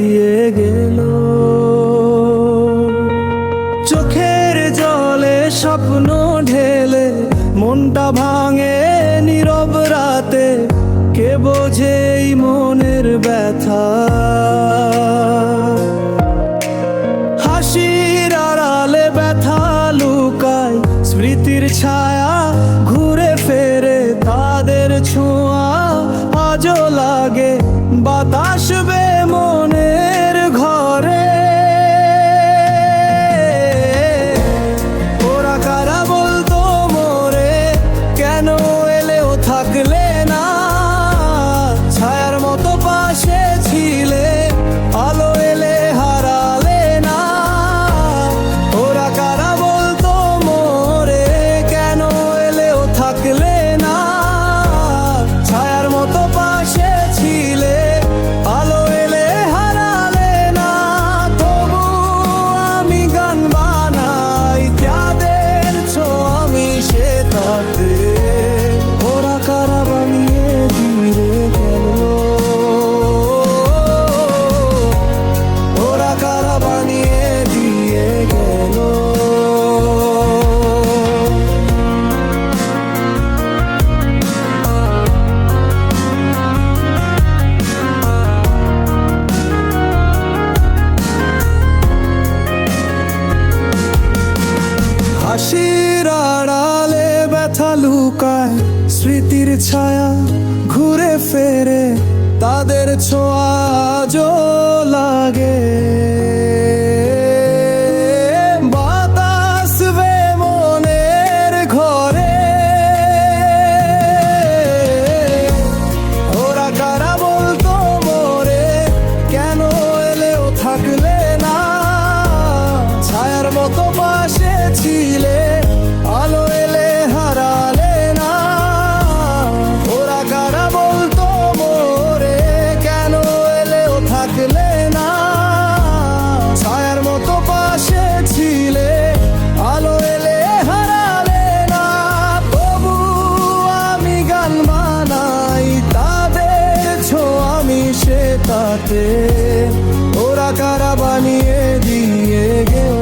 দিয়ে গেল। চোখের জলে স্বপ্ন ঢেলে, মনটা ভাঙে নীরব রাতে, কে বোঝে মনের ব্যথা? হাসির আড়ালে ব্যথা লুকায়, স্মৃতির ছায়া caught up. লুকায় স্মৃতির ছায়া ঘুরে ফেরে তাদের ছোঁয়া লাগে। তাতে ওরা কারা বানিয়ে দিয়ে গেও